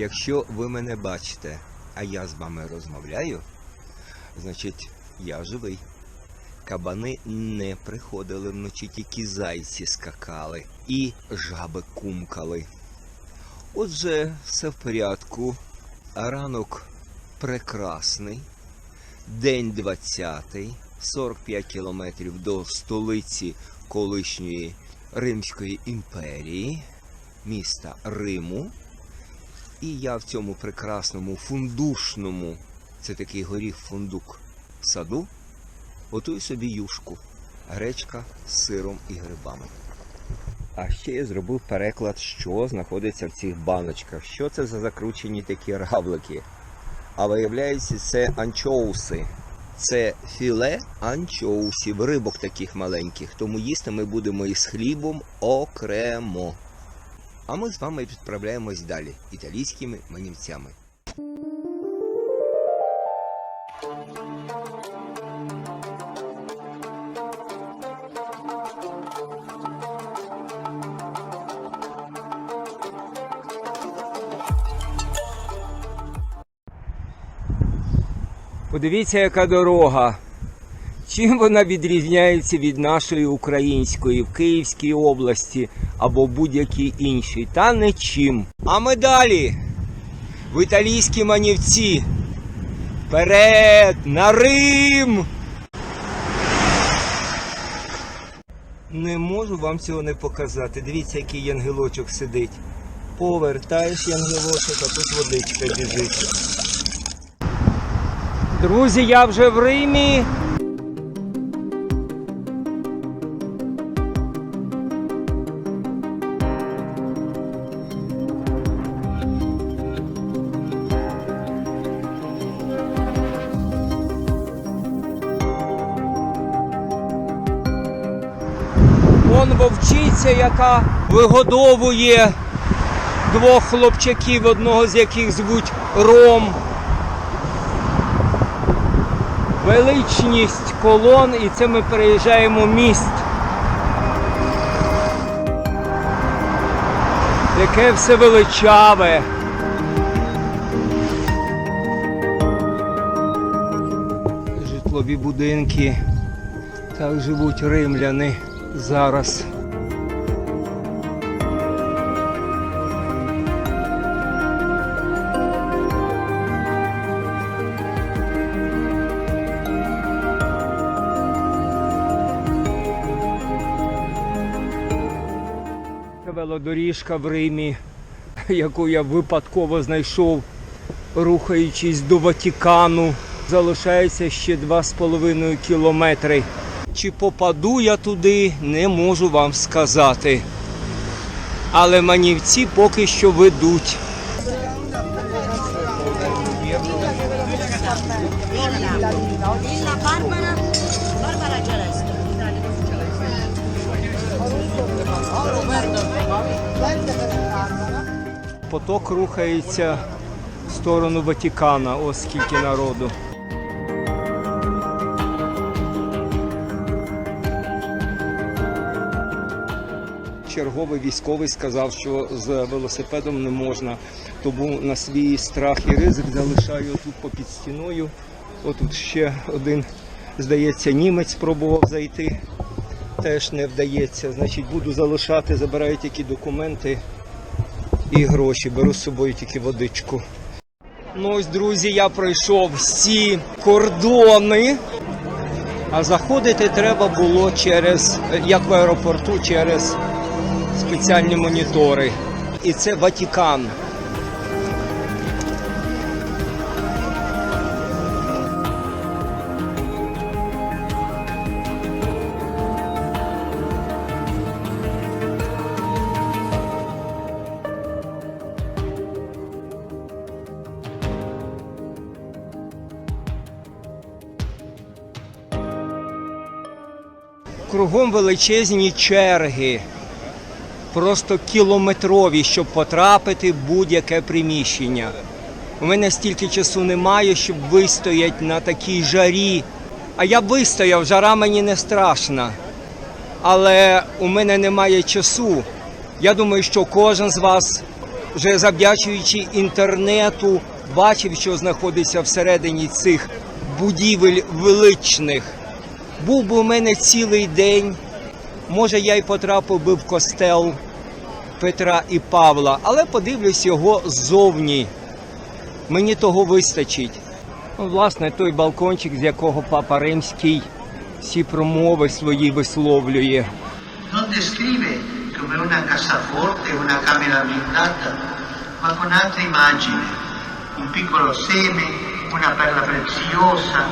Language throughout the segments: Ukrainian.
Якщо ви мене бачите, а я з вами розмовляю, значить я живий. Кабани не приходили вночі, тільки зайці скакали і жаби кумкали. Отже, все в порядку. Ранок прекрасний. День 20, 45 кілометрів до столиці колишньої Римської імперії, міста Риму. І я в цьому прекрасному фундушному, це такий горіх фундук, саду, готую собі юшку, гречка з сиром і грибами. А ще я зробив переклад, що знаходиться в цих баночках. Що це за закручені такі равлики? А виявляється, це анчоуси. Це філе анчоусів, рибок таких маленьких. Тому їсти ми будемо із хлібом окремо. А ми з вами відправляємось далі італійськими манівцями. Подивіться, яка дорога. Чим вона відрізняється від нашої української в Київській області або будь-якій іншій? Та нічим. А ми далі. В італійські манівці. Вперед! На Рим! Не можу вам цього не показати. Дивіться, який янгелочок сидить. Повертаєш янгелочок, а тут водичка біжить. Друзі, я вже в Римі. Вовчиця, яка вигодовує двох хлопчаків, одного з яких звуть Ром. Величність колон, і це ми переїжджаємо міст. Яке все величаве. Житлові будинки. Так живуть римляни зараз. Це велодоріжка в Римі, яку я випадково знайшов, рухаючись до Ватікану. Залишається ще 2,5 кілометри. Чи попаду я туди, не можу вам сказати. Але манівці поки що ведуть. Поток рухається в сторону Ватикана, ось скільки народу. Черговий військовий сказав, що з велосипедом не можна, тому на свій страх і ризик залишаю тут попід стіною. Отут ще один, здається, німець спробував зайти. Теж не вдається. Значить, буду залишати, забираю тільки документи і гроші. Беру з собою тільки водичку. Ну ось, друзі, я пройшов всі кордони. А заходити треба було через, як в аеропорту, через спеціальні монітори. І це Ватикан. Кругом величезні черги, просто кілометрові, щоб потрапити в будь-яке приміщення. У мене стільки часу немає, щоб вистояти на такій жарі. А я вистояв, жара мені не страшна. Але у мене немає часу. Я думаю, що кожен з вас вже завдячуючи інтернету, бачив, що знаходиться всередині цих будівель величних. Був би у мене цілий день. Може, я й потрапив би в костел Петра і Павла, але подивлюсь його ззовні. Мені того вистачить. Ну, власне, той балкончик, з якого папа Римський всі промови свої висловлює. non descrive come una cassaforte, una camera blindata, ma con altre immagini, un piccolo seme, una perla preziosa,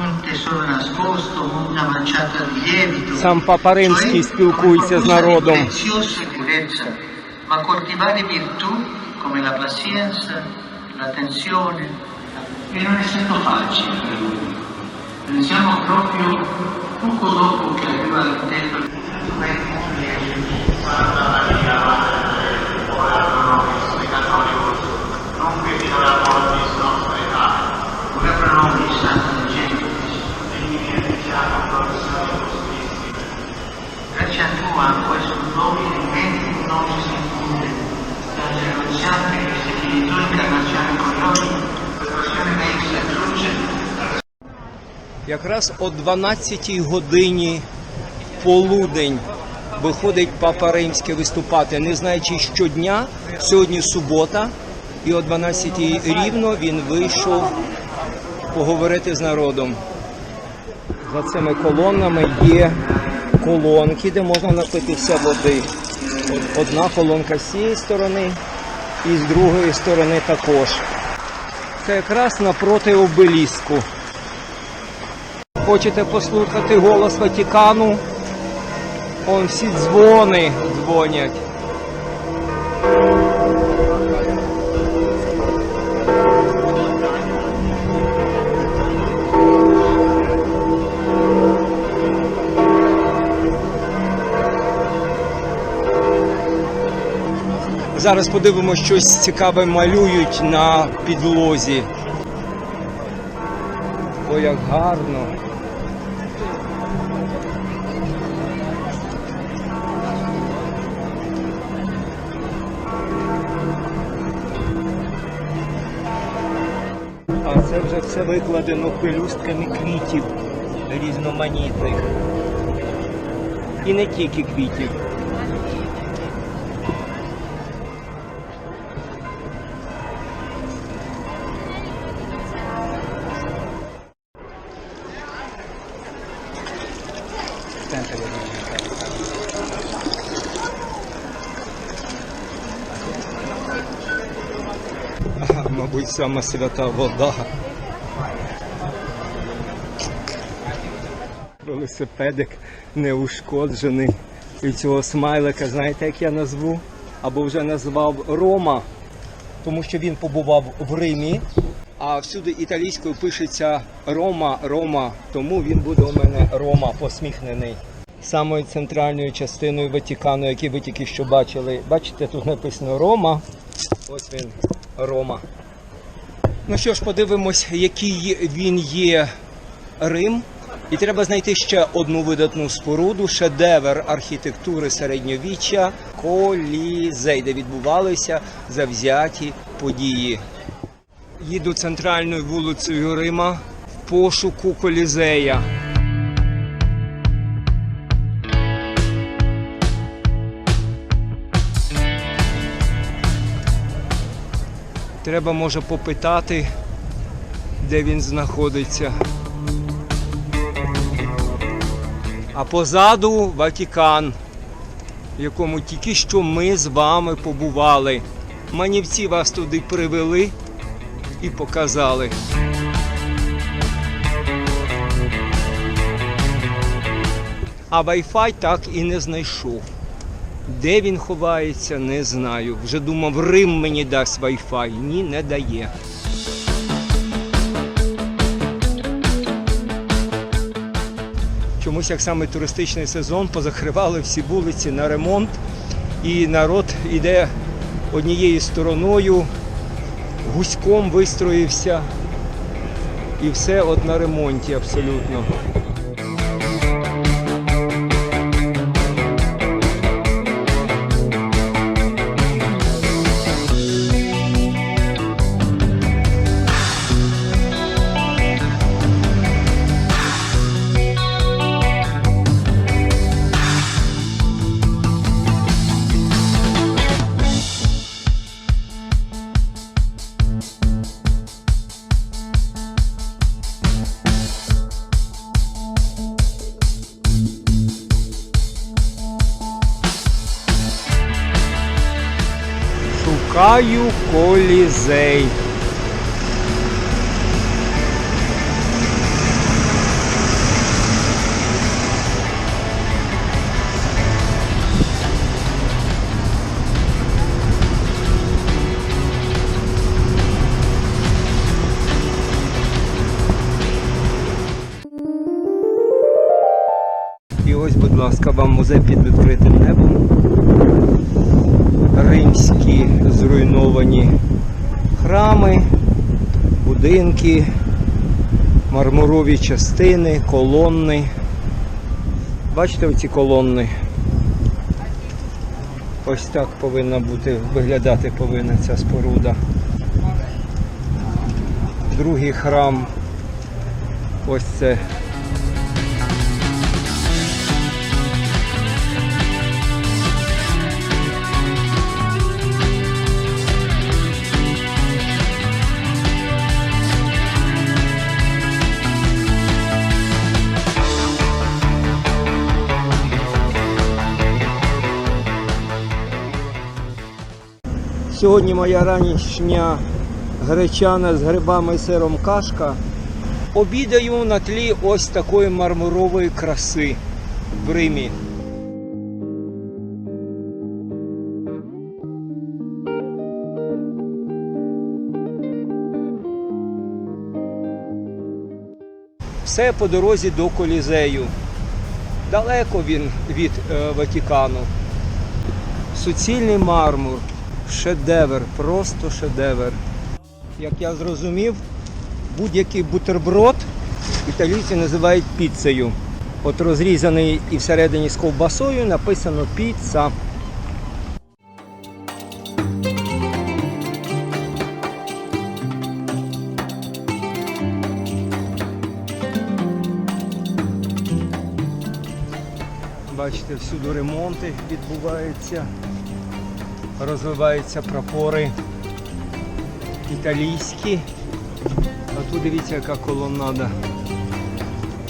un tesoro nascosto, una manciata di lievito. Сам Папа Римський Cioè, спілкується з qualcosa di народом. prezioso e purezza, ma coltivare virtù come la pazienza, l'attenzione, e non è stato facile per lui. Pensiamo proprio poco dopo che arriva al tempio. Una Якраз о 12 годині полудень виходить Папа Римський виступати, не знаючи щодня, сьогодні субота, і о 12 рівно він вийшов поговорити з народом. За цими колонами є колонки, де можна напитися води. Одна колонка з цієї сторони і з другої сторони також. Це якраз напроти обеліску. Хочете послухати голос Ватикану? Он всі дзвони дзвонять. Зараз подивимося, щось цікаве малюють на підлозі. О, як гарно. Все викладено пелюстками квітів різноманітних. І не тільки квітів. Мабуть, сама свята вода. Велосипедик неушкоджений. І цього смайлика, знаєте, як я назву? Або вже назвав Рома, тому що він побував в Римі, а всюди італійською пишеться Рома, Рома, тому він буде у мене Рома посміхнений. Самою центральною частиною Ватикану, який ви тільки що бачили. Бачите, тут написано Рома. Ось він, Рома. Ну що ж, подивимось, який він є Рим. І треба знайти ще одну видатну споруду, шедевр архітектури середньовіччя Колізей, де відбувалися завзяті події. Їду центральною вулицею Рима в пошуку Колізея. Треба може попитати, де він знаходиться. А позаду Ватикан, в якому тільки що ми з вами побували. Манівці вас туди привели і показали. А Wi-Fi так і не знайшов. Де він ховається, не знаю. Вже думав, Рим мені дасть Wi-Fi. Ні, не дає. Чомусь як саме туристичний сезон позакривали всі вулиці на ремонт, і народ іде однією стороною, гуськом вистроївся, і все от на ремонті абсолютно. Шукаю колізей. І ось, будь ласка, вам музей під відкритим небом. Римські зруйновані храми, будинки, мармурові частини, колонни. Бачите оці колонни? Ось так повинна бути, виглядати повинна ця споруда. Другий храм. Ось це Сьогодні моя ранішня гречана з грибами і сиром кашка. Обідаю на тлі ось такої мармурової краси в Римі. Все по дорозі до Колізею. Далеко він від е, Ватикану. Суцільний мармур, шедевр, просто шедевр. Як я зрозумів, будь-який бутерброд італійці називають піцею. От розрізаний і всередині з ковбасою написано піца. Бачите, всюди ремонти відбуваються, розвиваються прапори італійські. А тут дивіться, яка колонада.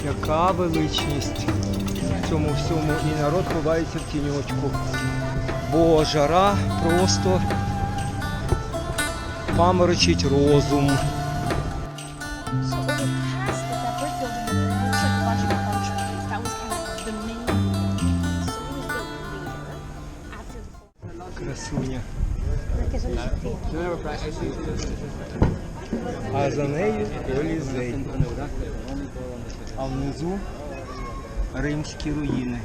Яка величність в цьому всьому. І народ ховається в тіньочку. Бо жара просто паморочить розум. А за нею колізей. А внизу римські руїни.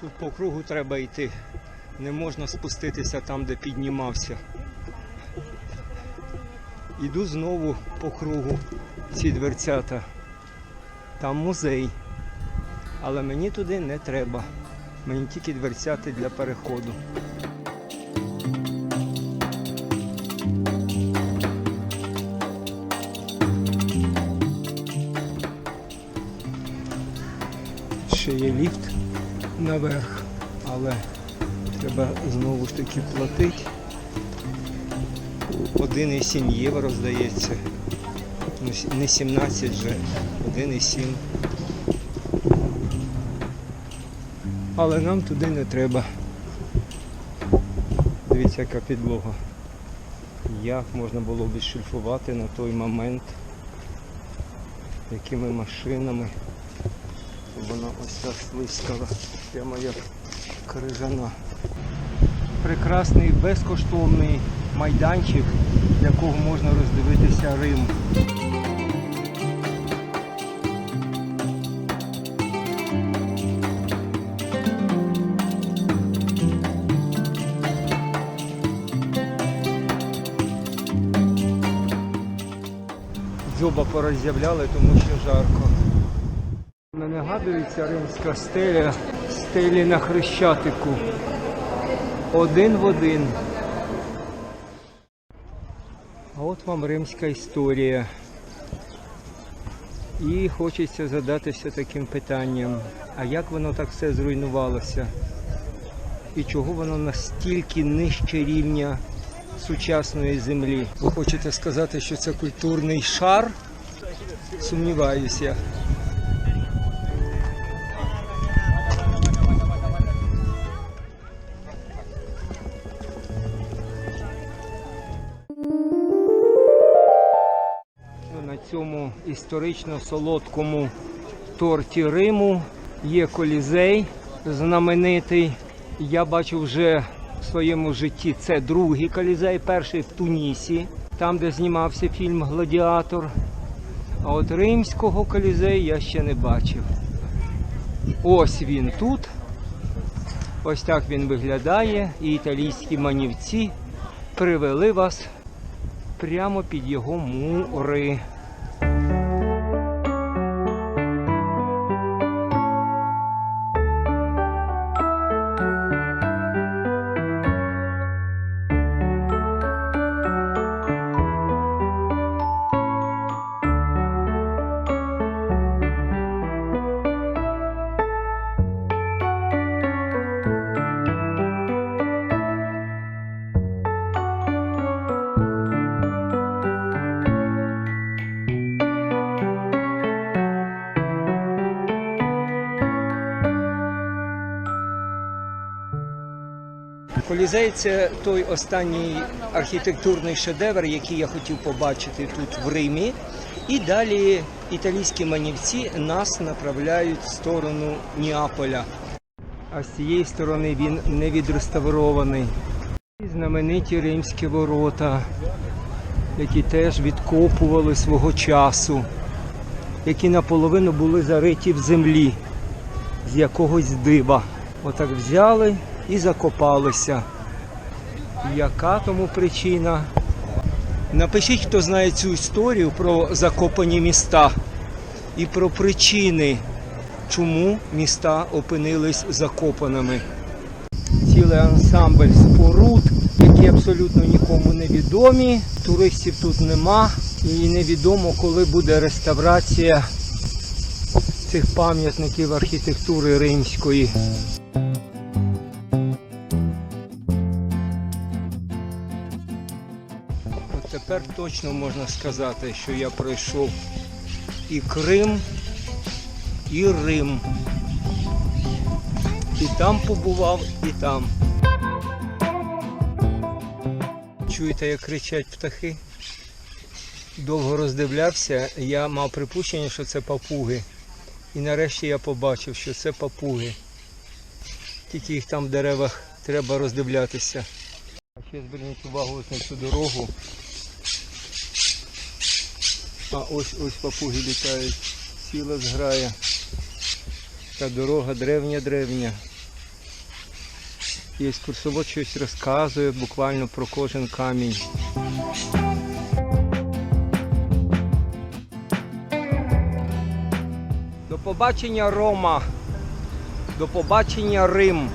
Тут по кругу треба йти. Не можна спуститися там, де піднімався. Іду знову по кругу ці дверцята. Там музей. Але мені туди не треба. Мені тільки дверцяти для переходу. Ще є ліфт наверх, але треба знову ж таки платити. 1,7 євро здається. Не 17 же, 1,7. Але нам туди не треба. Дивіться, яка підлога. Як можна було відшліфувати на той момент, якими машинами. Вона ось так слизькала, прямо як крижана. Прекрасний безкоштовний майданчик, якого можна роздивитися Рим. Дзьоба пороззявляли, тому що жарко. Не нагадується римська стеля, стелі на Хрещатику. Один в один. А от вам римська історія. І хочеться задатися таким питанням. А як воно так все зруйнувалося? І чого воно настільки нижче рівня сучасної землі? Ви хочете сказати, що це культурний шар? Сумніваюся. Історично солодкому торті Риму є колізей знаменитий. Я бачу вже в своєму житті це другий колізей, перший в Тунісі, там, де знімався фільм Гладіатор. А от римського колізею я ще не бачив. Ось він тут. Ось так він виглядає. І італійські манівці привели вас прямо під його мури. Колізей це той останній архітектурний шедевр, який я хотів побачити тут в Римі. І далі італійські манівці нас направляють в сторону Неаполя. А з цієї сторони він не відреставрований. Знамениті римські ворота, які теж відкопували свого часу, які наполовину були зариті в землі з якогось дива. Отак взяли і закопалися. Яка тому причина? Напишіть, хто знає цю історію про закопані міста і про причини, чому міста опинились закопаними. Цілий ансамбль споруд, які абсолютно нікому не відомі. Туристів тут нема і невідомо, коли буде реставрація цих пам'ятників архітектури римської. Тепер точно можна сказати, що я пройшов і Крим, і Рим. І там побував, і там. Чуєте, як кричать птахи? Довго роздивлявся, я мав припущення, що це папуги. І нарешті я побачив, що це папуги. Тільки їх там в деревах треба роздивлятися. Ще зверніть увагу на цю дорогу. А ось ось папуги літають. Ціла зграя. Та дорога древня-древня. І екскурсовод щось розказує буквально про кожен камінь. До побачення Рома. До побачення Рим.